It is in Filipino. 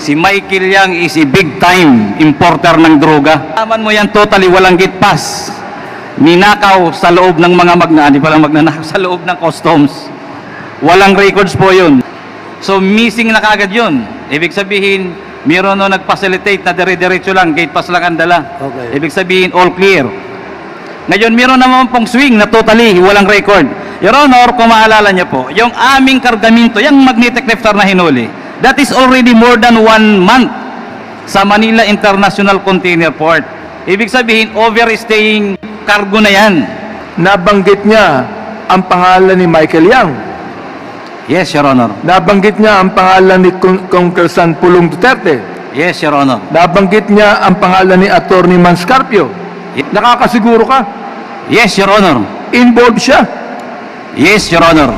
si Michael Yang is a big time importer ng droga. Aman mo yan totally walang gate pass. Ninakaw sa loob ng mga magna, di pala magnanakaw sa loob ng customs. Walang records po yun. So missing na kagad yun. Ibig sabihin, meron no nag-facilitate na dire-diretso lang, gate pass lang ang dala. Okay. Ibig sabihin, all clear. Ngayon, meron naman pong swing na totally walang record. Your Honor, kung maalala niyo po, yung aming kargamento, yung magnetic lifter na hinuli, that is already more than one month sa Manila International Container Port. Ibig sabihin, overstaying cargo na yan. Nabanggit niya ang pangalan ni Michael Yang. Yes, Your Honor. Nabanggit niya ang pangalan ni Con- Congressman Pulong Duterte. Yes, Your Honor. Nabanggit niya ang pangalan ni Attorney Manscarpio. Nakakasiguro ka, Yes, Your Honor. involved siya. Yes, Your Honor.